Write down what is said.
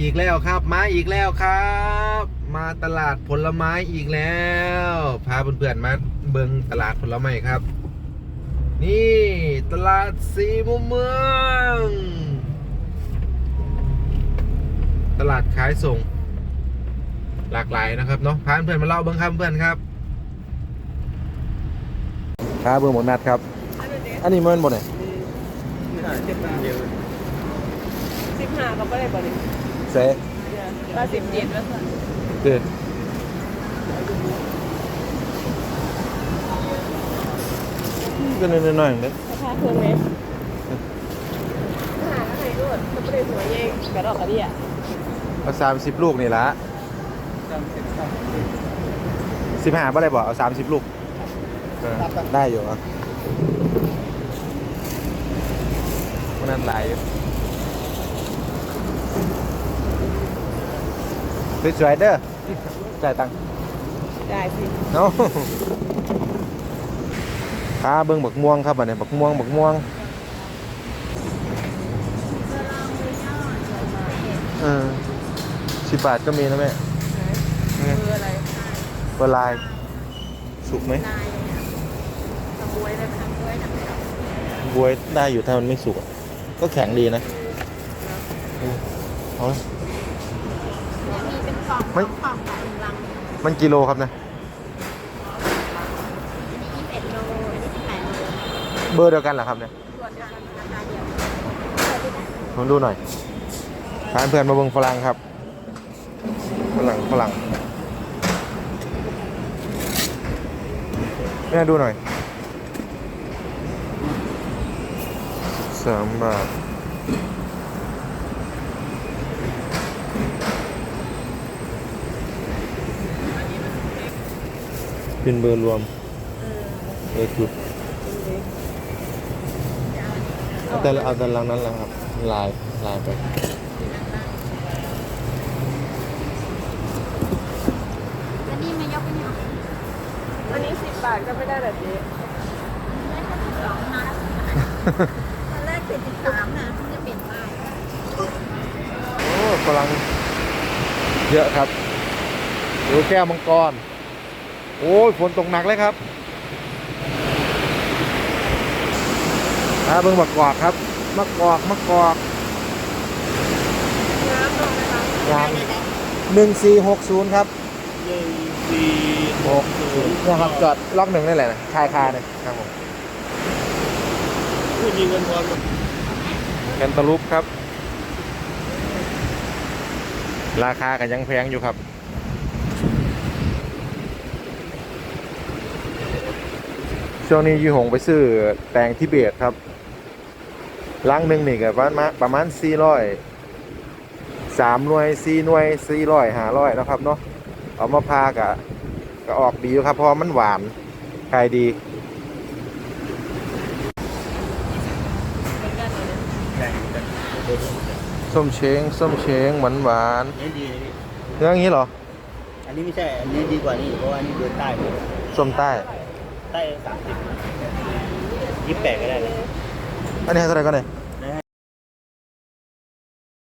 อีกแล้วครับ มาอีกแล้วครับ มาตลาดผลไม้อีกแล้ว พาเพื่อนๆมาเบิงตลาดผลไม้ครับ นี่ตลาดสีมุมเมือง ตลาดขายส่ง หลากหลายนะครับเนาะพาเพื่อนๆมาเล่าเบิ้งครับเพื่อนครับครับเบิ้งหมดนัดครับ อันนี้มันหมดเลยสิบห้าก็ไม่ได้บริ เซ่ว่าสิบเจ็ดแล้วค่ะเด็ดก็น้อยๆหน่อยเด้อราคาเพิ่มไหมหาอะไรด้วยก็ไม่ได้หัวเองกระดอกกระเดี่ยเอาสามสิบลูกนี่ละสิบห้าบ่ได้บอกเอาสามสิบลูกเออได้อยู่อะมันนั่นหลายอยู่ สวยๆเด้อจ่ายตังค์ได้สิเนาะขาเบิ่งบักม่วงครับอันนี้บักม่วงบักม่วงเออสิบบาทก็มีนะแม่เบอร์อะไรเวลาย สุกไหมนายเนี่ยขโมยได้ไหมขโมยได้ไหมบวยได้อยู่ถ้ามันไม่สุกอะก็แข็งดีนะเออเอา มีเป็นกล่องไม่กล่องขายหนึ่งลังมันกิโลครับนะอันนี้ยี่สิบเอ็ดโลอันนี้สิบแปดโลเบอร์เดียวกันเหรอครับเนี่ยส่วนเดียวกันราคาเดียวผมดูหน่อยพาเพื่อนมาเบิ่งฝรั่งครับฝรั่งฝรั่งแม่ดูหน่อยสามบาท เป็นเบอร์รวมเออจุดเอาแต่ละเอาแต่ลังนั้นแหละครับ ลายลายไปแล้วนี่มายกไปเนี่ยอันนี้สิบบาทก็ไม่ได้แบบนี้ได้แค่สิบสองนะตอนแรกเป็นสิบสามนะเพิ่งจะเปลี่ยนป้ายโอ้ฝรั่งเยอะครับดูแก้วมังกร โอ้ยฝนตกหนักเลยครับอ่าเบิ่งมะกอกครับมะกอกมะกอกน้ำลงนะคะงามหนึ่งสี่หกศูนย์ครับหนึ่งสี่หกศูนย์นะครับจอดล็อกหนึ่งนี่แหละนะชายคาเนี่ยครับผมผู้มีเงินทอนแคนตาลูปครับ ราคากันยังแพงอยู่ครับ ช่วงนี้ยี่หงไปซื้อแตงทิเบตครับลังหนึ่งนี่ก็ประมาณประมาณสี่ร้อยสามหน่วยสี่หน่วยสี่ร้อยห้าร้อยนะครับเนาะเอามาพากะก็ออกดีอยู่ครับเพราะว่ามันหวานขายดีส้มเช้งส้มเช้งหวานหวานนี่ดีๆเนื้ออย่างนี้เหรอ อันนี้ไม่ใช่ อันนี้ดีกว่านี่เพราะว่าอันนี้เดินใต้เลยส้มใต้ ได้สามสิบยี่สิบแปดก็ได้เลยอันนี้ให้เท่าไหร่ก็ได้